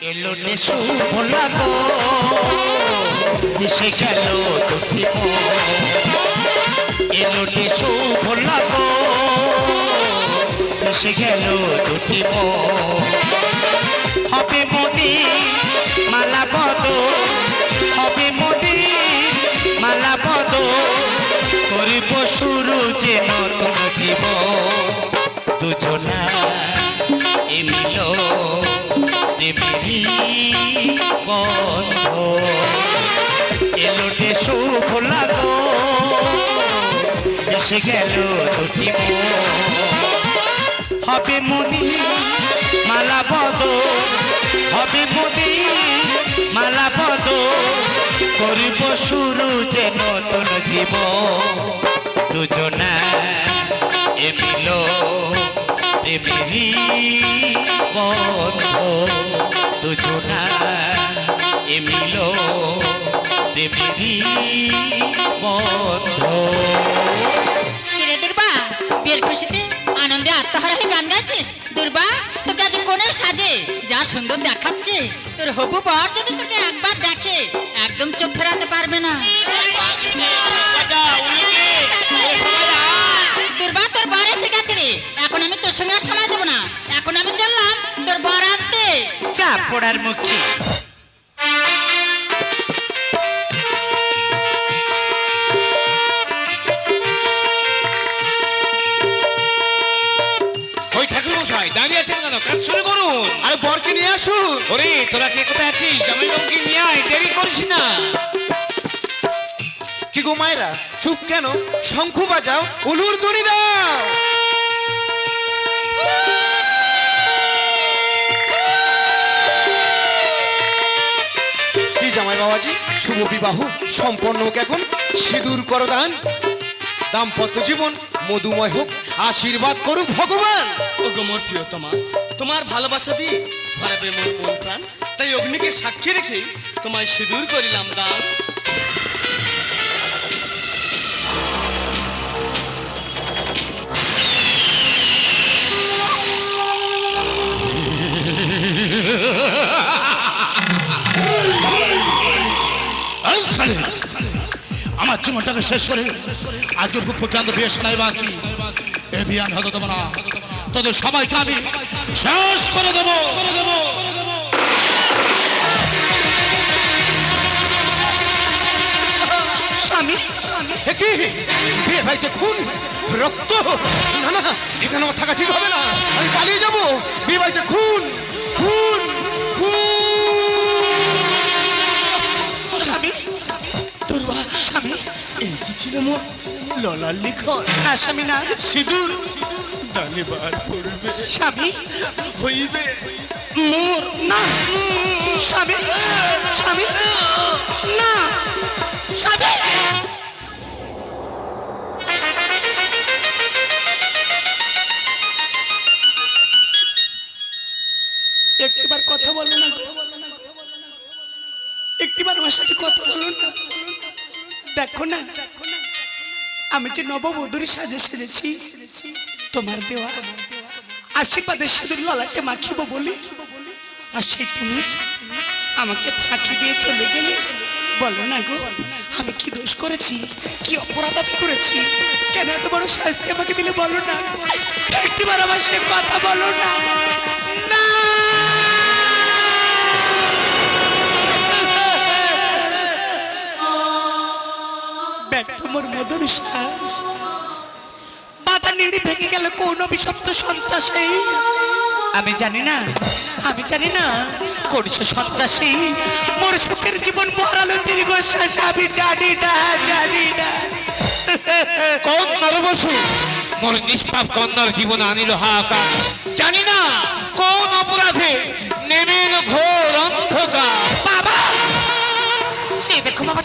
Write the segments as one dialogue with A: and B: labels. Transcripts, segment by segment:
A: এলো নেশু ভোলা গো মিশে গেল দুটি। এলো নেশু ভোলা গো মিশে গেল দুটি। হবে মোদি, মালা বদ। হবে মোদি, মালা বদ। করিব শুরু যে নতুন জীবন। দুজনা এমিল প্রেমেরই বন্ধ এলো দেশো ভোলা গো এসে গেল দুটি। হবে মোদি মালা বদ হবে মোদি মালা বদ করিব শুরু যে নতুন জীবন। দুজনা এমিল প্রেমেরই বন্ধ দুজনা এমিল প্রেমেরই বন্ধ
B: দুর্বা বিয়ের খুশিতে আনন্দে আত্মহারা হয়ে গান গাইছিস? দুর্বা তোকে আজ কোনের সাজে? যা সুন্দর দেখাচ্ছে। তোর হবু বর যদি তোকে একবার দেখে একদম চোখ ফেরাতে পারবে না।
A: পড়ার মুখী।
C: ওই ঠাকুর মশাই দাঁড়িয়ে আছেন কেন? কাজ শুরু করুন।
D: আরে বরকে নিয়ে আসুন।
C: ওরে তোরা কে কোথায় আছিস? জামাইবাবুকে নিয়ে আয় দেরি করিস না।
D: কি গো মায়েরা চুপ কেন? শঙ্খু বাজাও উলুর দড়ি দাও। বাবাজি শুভ বিবাহ, সম্পন্ন হোক এখন সিঁদুর, করদান, দাম্পত্য জীবন, মধুময় হোক, আশীর্বাদ করুক ভগবান।
E: ওগো প্রিয় প্রিয়তমা, তোমার ভালোবাসা দিয়ে মোর মন প্রাণ, তাই অগ্নিকে সাক্ষী রেখে তোমায় সিঁদুর করিলাম দান।
F: শালি! আমার জীবনটাকে শেষ করে আজকের খুব প্রক্রান্ত বিয়ে শোনাই বাঁচি। এ বিয়ে আমি হতে না তোদের সবাইকে আমি শেষ করে দেবো।
D: ভাইতে খুন, রক্ত? আমার থাকা ঠিক হবে না। আমি পালিয়ে যাব। বিয়ে ভাইতে খুন খুন
E: ছিল মোর ললার লিখন।
A: না স্বামী না
E: সিঁদুর। দানিবার পড়বে
A: স্বামী।
E: হইবে
A: মোর। না স্বামী স্বামী না স্বামী। একটিবার কথা বলো না। একটিবার আমার সাথে কথা বলো না। দেখো না আমি যে নববধূর সাজে সেজেছি, তোমার দেওয়া আশীর্বাদে সিঁদুর ললাটে মাখিব বলে। আর সেই তুমি আমাকে ফাঁকি দিয়ে চলে গেলে? বলো না গো, আমি কি দোষ করেছি? কি অপরাধ আমি করেছি? কেন এত বড় শাস্তি আমাকে দিলে বলো না? একটিবার আমার সাথে কথা বলো না। না ব্যর্থ মোর মধুর শ্বাস মাথা নিড়ি ভেঙে গেল কোন অভিশপ্ত সন্ত্রাসে। আমি জানি না, আমি জানি না সে সন্ত্রাসী। মোর সুখের জীবন মরালো দীর্ঘশ্বাস, আমি জানি না জানি না।
C: কোন নরবসু মোর নিষ্পাপ কন্যার জীবনে আনিল হাহাকার। জানি না কোন অপরাধে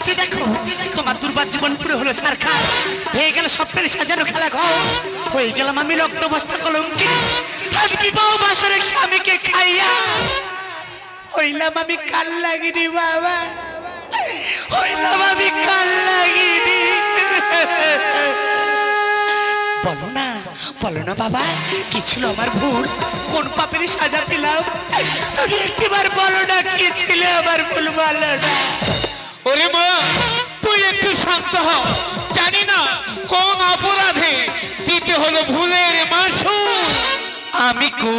A: সে দেখো, তোমার দুর্বার জীবন পুরো হলো ছারখার হয়ে গেল স্বপ্নের সাজানো খেলা ঘর। হয়ে গেলাম আমি লগ্ন বস্তা কলঙ্কি আজ বিবাহ বাসরের স্বামীকে খাইয়া। হইলাম আমি কাল লাগিনি বাবা। হইলাম আমি কাল লাগিনি বলো না বলো না বাবা, কি ছিল আমার ভুল? কোন পাপের সাজা পেলাম? তুমি একটিবার বলো না, কি ছিল আমার ভুল বলো না।
C: ওরে মা, তুই একটু শান্ত হ। জানি না কোন অপরাধে দিতে হলো ভুলের মাসু
A: আমি কু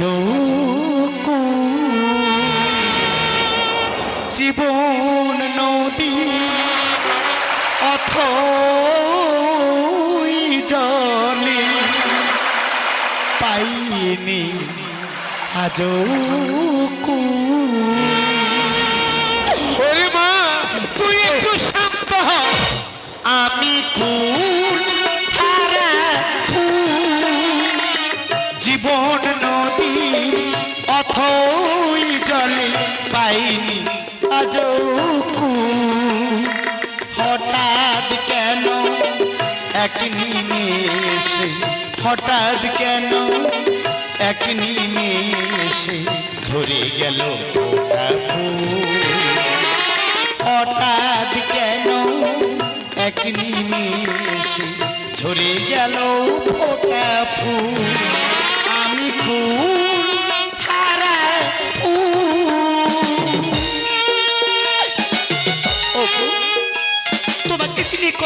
A: আজও জীবন নদী অথ জলে পাইনি আজও
C: মা তুই একটু শান্ত
A: আমি কুল জলে পাইনি আজও। হঠাৎ কেন এক নিমেষে হঠাৎ কেন এক নিমেষে ঝরে গেল হঠাৎ কেন এক নিমেষে ঝরে গেল ফোটা ফুল আমি কুল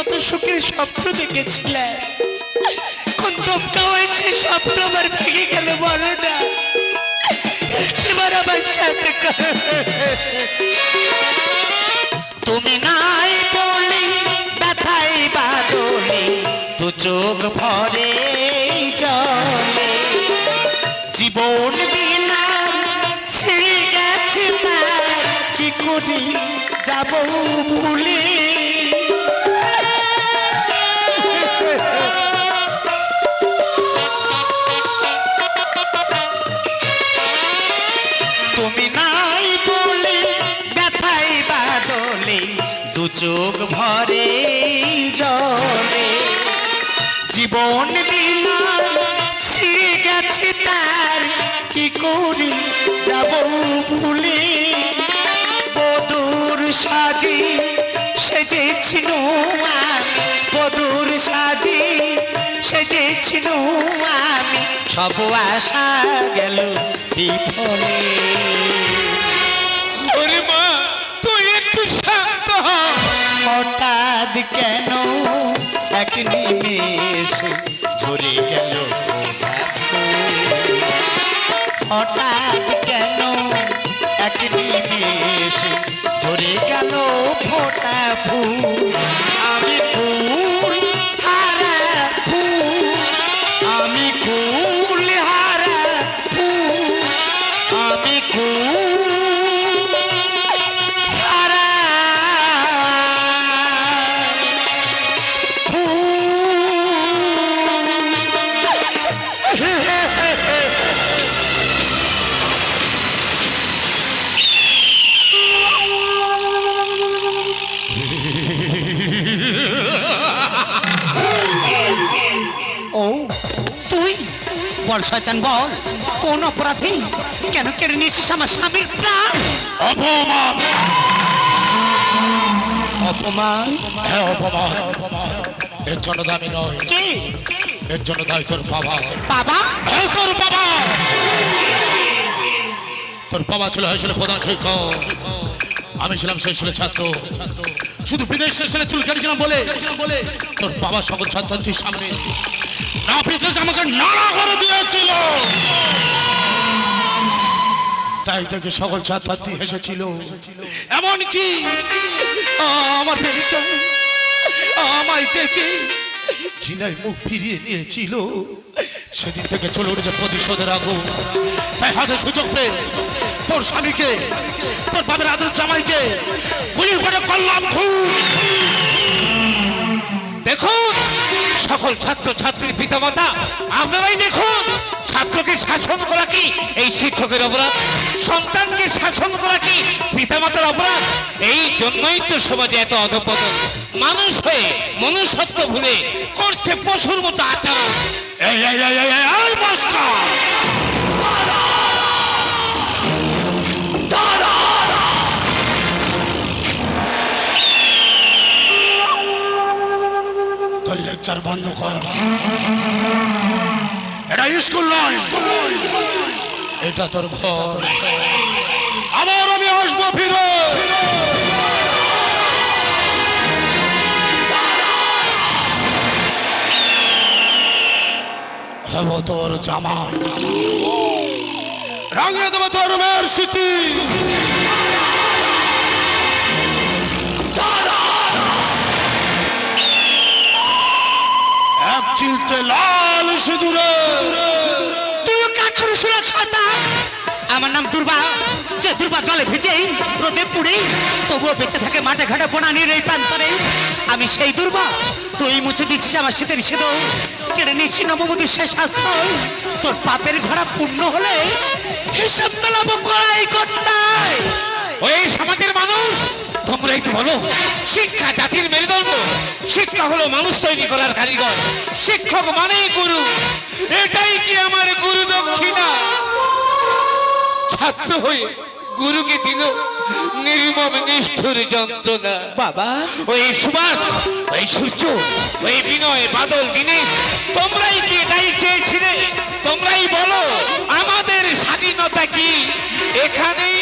A: কত সুখের স্বপ্ন দেখেছিলে। কোন তোমটাও এসে স্বপ্ন আমার ভেঙে গেল, বলো না। একটিবার আমার সাথে তুমি নাই বলি ব্যথাই বাদলে দু চোখ ভরে জলে। জীবন বিনা ছিঁড়ে গেছে তার কি করি যাব ভুলে? চোখ ভরে জলে। জীবন বিনা ছিঁড়ে গেছে তার, কি করি যাব ভুলে? বদুর সাজি সেজেছিল বদুর সাজি সেজেছিল আমি। সব আশা গেল বিফলে। হঠাৎ কেন? এক নিমেষে ঝরে গেল হঠাৎ কেন? এক নিমেষে ঝরে গেল ফোটা ফুল। শয়তান বল কোন অপরাধী? কেন কেড়ে নিয়েছিস আমার স্বামীর প্রাণ?
F: অপমান।
A: অপমান?
F: হ্যাঁ অপমান। এর জন্য দামি নয়।
A: কে?
F: এর জন্য দায় তোর বাবা।
A: বাবা?
F: হ্যাঁ তোর বাবা। তোর বাবা ছিল হয়েছিল প্রধান শিক্ষক। আমি ছিলাম সেই ছেলে ছাত্র। শুধু বিদেশ শেষে চুল কেটেছিলাম বলে তোর বাবা সকল ছাত্রছাত্রীর সামনে না পিতে আমাকে নানা করে দিয়েছিল। তাই থেকে সকল ছাত্রছাত্রী হেসেছিল। এমনকি আমার আমায় দেখে মুখ ফিরিয়ে নিয়েছিল। সেদিন থেকে চলে উঠেছে প্রতিশোধের আগুন। তাই হাতে সুযোগ পেয়ে তোর স্বামীকে, তোর বাবার আদর জামাইকে গুলি করে করলাম খুন।
C: দেখুন সকল ছাত্র ছাত্রীর পিতামাতা, আপনারাই দেখুন, ছাত্রকে
G: শাসন করা কি? এই শিক্ষকের অপরাধ, সন্তানকে শাসন করা কি? পিতামাতার অপরাধ? এই জন্যই তো সমাজে এত অধপতন। মানুষ হয়ে, মনুষ্যত্ব ভুলে করছে পশুর মতো আচরণ।
F: তোর লেকচার বন্ধ কর। এটা স্কুল নয়। এটা তোর ঘর। আবার আমি আসব ফিরে। তোর জামাই। রাঙিয়ে দেবো তোর মেয়ের স্মৃতি। চিলতে লাল সিঁদুরে।
A: কাজ করে শুনে ছতা আমার নাম দুর্বা। যে দুর্বা জলে ভিজেই রোদে পুড়েই তবুও বেঁচে থাকে মাঠে ঘাটে বোনা বোনানির এই প্রান্তরে। আমি সেই দুর্বা। তুই মুছে দিচ্ছিস আমার শীতের সেদ। কেড়ে নিচ্ছি নববধূর শেষ আশ্রয়। তোর পাপের ঘোড়া পূর্ণ হলে হিসাব মেলাবো কড়াই কন্যায়
G: ওই সমাজের মানুষ তোমরাই তো বলো শিক্ষা জাতির মেরুদণ্ড। শিক্ষা হলো মানুষ তৈরি করার কারিগর। শিক্ষক মানেই গুরু। এটাই কি আমার গুরু দক্ষিণা? ছাত্র হয়ে গুরুকে দিল নির্মম নিষ্ঠুর যন্ত্রণা।
A: বাবা।
G: ওই সুভাষ ওই সূর্য ওই বিনয় বাদল দীনেশ তোমরাই কি এটাই চেয়েছিলে? তোমরাই বলো আমাদের স্বাধীনতা কি? এখানেই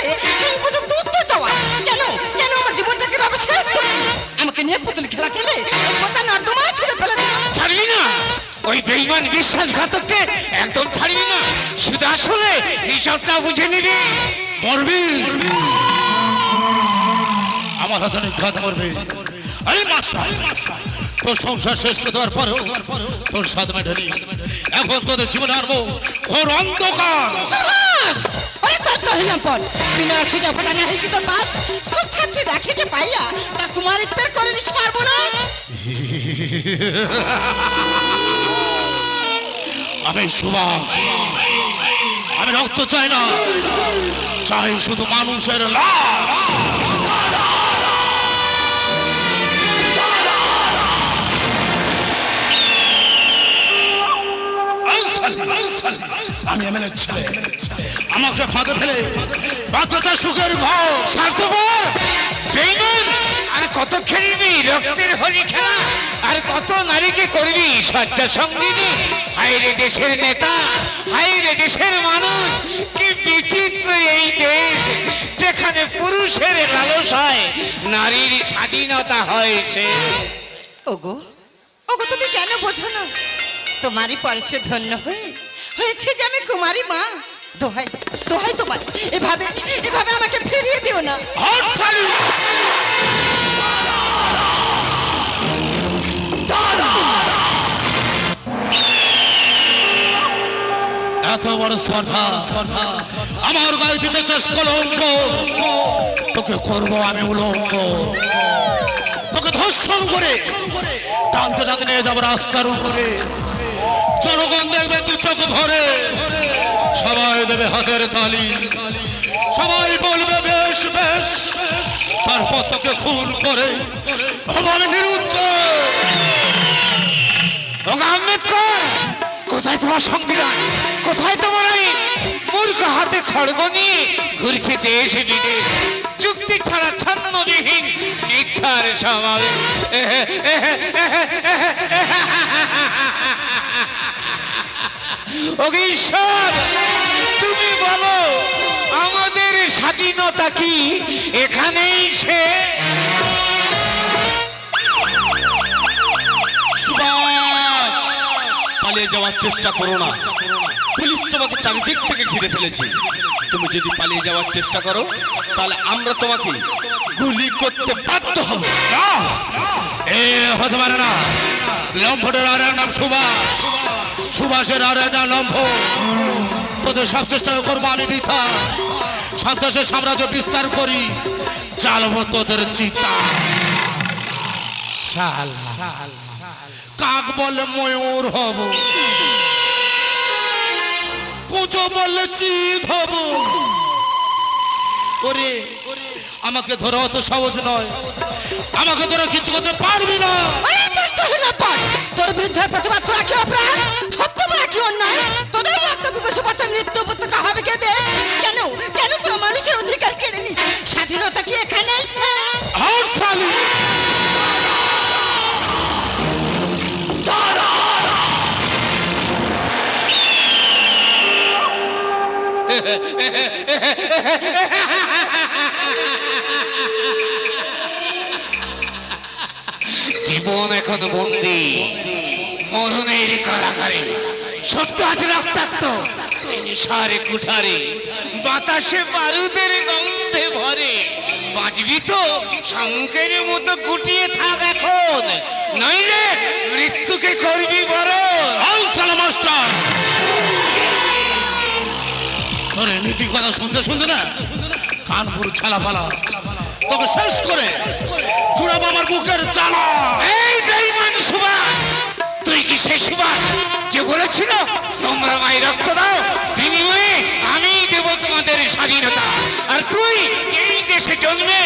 C: এখনই সেই পর্যন্ত উত্তর যাওয়া কেন? কেন আমার জীবনটাকে ভাবে শেষ করবি আমাকে নিয়ে পুতুল খেলা খেলে কথা নর্দমায় ছুড়ে ফেলে
G: ছাড়বি না। ওই বেইমান বিশ্বাসঘাতককে একদম ছাড়বি না। শুধু আসলে হিসাবটা বুঝে নিবি।
F: মরবি। আমার হাতে নিঘাত মরবে। এই মাস্টার। তোর সংসার শেষ করে দেওয়ার পরেও তোর সাথ মেটেনি। এখন তোদের জীবনে আনব ঘোর অন্ধকার।
C: না।
F: আমি সুভাষ। আমি রক্ত চাই না। চাই শুধু মানুষের লাশ। আমি এমএলএ ছেলে। আমাকে ফাঁদে ফেলে বাচ্চাটা সুখের ঘর।
C: স্বার্থপর? বেইমান আর কত খেলবি? রক্তের হোলি খেলা। আর কত নারীকে করবি? সজ্জা সঙ্গিনী। হাই রে দেশের নেতা হাই রে দেশের মানুষ। কি বিচিত্র এই দেশ যেখানে পুরুষের লালসায় নারীর স্বাধীনতা হয় সে।
G: ওগো ওগো তুমি কেন বোঝো না? তোমারই পরশে ধন্য হয়ে হয়েছে যে আমি কুমারী মা। দোহাই দোহাই তোমার। এভাবে এভাবে আমাকে ফিরিয়ে দিও না।
F: এত বড় স্পর্ধা। আমার গায়ে দিতে চাস কলঙ্ক? তোকে করব আমি উলঙ্গ। তোকে ধর্ষণ করে, টানতে টানতে নিয়ে যাব রাস্তার উপরে। জনগণ দেখবে দু চোখ ভরে সবাই দেবে হাতের তালি সবাই বলবে বেশ বেশ তারপর তোকে খুন করে হব আমি
C: আম্বেদকর কোথায় তোমার সংবিধান কোথায় তোমার আইন মূর্খ হাতে খড়গ নিয়ে ঘুরছে দেশ বিদেশ যুক্তি ছাড়া ছন্নবিহীন মিথ্যার সমাবেশ ওগে ঈশ্বর তুমি বলো আমাদের স্বাধীনতা কি? এখানেই সে
E: সুভাষ পালিয়ে যাওয়ার চেষ্টা করো না। পুলিশ তোমাকে চারিদিক থেকে ঘিরে ফেলেছে। তুমি যদি পালিয়ে যাওয়ার চেষ্টা করো তাহলে আমরা তোমাকে গুলি করতে বাধ্য হব।
F: এ হতে পারে না। লম্ফটের নাম সুভাষ। সুভাষের আর নাম লম্ফ তোদের সব চেষ্টা করব আমি বৃথা। সন্ত্রাসের সাম্রাজ্য বিস্তার করি, চালবো তোদের চিতা। কাক বলে ময়ূর হব, কুচো বললে চিত হব। ওরে, আমাকে ধরো অত সহজ নয়। আমাকে ধরো কিছু করতে পারবি না।
G: তোর বিরুদ্ধে প্রতিবাদ করা কি অপরাধ? সত্য বলা কি অন্যায়? তোদের রক্ত পিপাসু মৃত্যু উপত্যকা হবে কে দে কেন? কেন তোরা মানুষের অধিকার কেড়ে নিস? স্বাধীনতা কি এখানে
F: আর শালি
C: জীবন এখন বন্দি। মরণের কারাগারে সত্য আজ রক্তাক্ত। সারে কুঠারে বাতাসে বারুদের গন্ধে ভরে। বাঁচবি তো শঙ্কের মতো গুটিয়ে থাক এখন। নইলে মৃত্যুকে করবি বরণ।
F: মাস্টার। নীতি কথা শুনতে শুনতে না? কানপুর ছালা পালা তোকে শেষ করে চূড়াবো আমার বুকের চালা
C: এই বেঈমান সুভাষ তুই কি সেই সুভাষ যে বলেছিল, তোমরা মাই রক্ত দাও, বিনিময়ে আমি দেব তোমাদের স্বাধীনতা। আর তুই এই দেশে জন্মে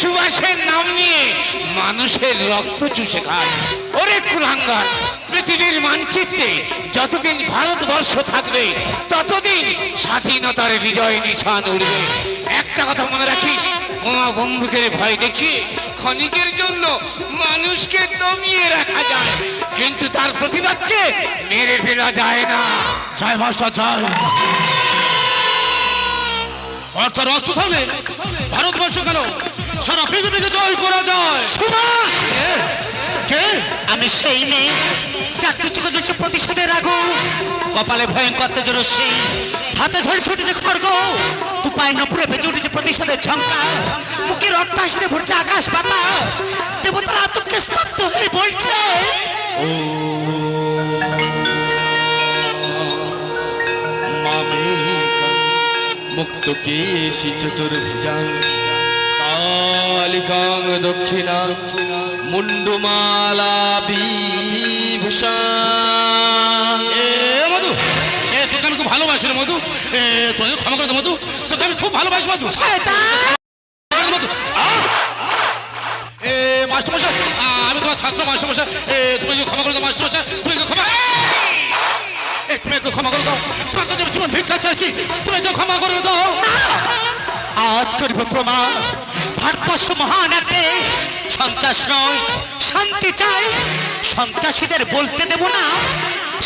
C: সুভাষের নাম নিয়ে মানুষের রক্ত চুষে খাস। ওরে কুলাঙ্গার, পৃথিবীর মানচিত্রে যতদিন ভারতবর্ষ থাকবে, ততদিন স্বাধীনতার বিজয় নিশান উঠবে একটা কথা মনে রাখিস বোমা বন্ধুকের ভয় দেখিয়ে ক্ষণিকের জন্য মানুষকে দমিয়ে রাখা যায়। কিন্তু তার প্রতিবাদকে মেরে ফেলা যায় না।
F: ছয় মাস্টার চাই অর্থাৎ অস্ত্র থাকলে ভারতবর্ষ কেন সারা পৃথিবীকে জয় করা যায়? কে?
A: আমি সেই মেয়ে দু চোখে জ্বলছে প্রতিশোধের আগুন কপালে ভয়ঙ্কর তেজের সেই হাতে ঝড়ে ছুটেছে খড়গ। তু পায়ের নপুরে ভেজে উঠেছে প্রতিশোধের ঝঙ্কার মুখের অট্টাসিতে ভরছে আকাশ বাতাস। দেবতারা আতঙ্কে স্তব্ধ হয়ে বলছে
E: মুক্ত কেশি চতুর্ভুজাং কালিকাং দক্ষিণা মুন্ডুমালা বিভূষা
F: এ মধু? এ তোকে তোকে ভালোবাসি রে মধু। এ, তোকে ক্ষমা করে দে মধু। তোকে আমি খুব ভালোবাসি মধু। মধু। এ মাস্টারমশাই আমি তোমার ছাত্র মাস্টারমশাই। এ তুমি ক্ষমা করে দাও মাস্টারমশাই? তুমি ক্ষমা এ তুমি একটু ক্ষমা করে দাও। তোমার কাছে জীবন ভিক্ষা চাইছি। তুমি একটু ক্ষমা করে দাও।
A: আজ করব প্রমাণ। ভারতবর্ষ মহান দেশ সন্ত্রাস নয়। শান্তি চাই। সন্ত্রাসীদের বলতে দেব না।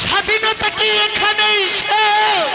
A: স্বাধীনতা কি এখানেই শেষ?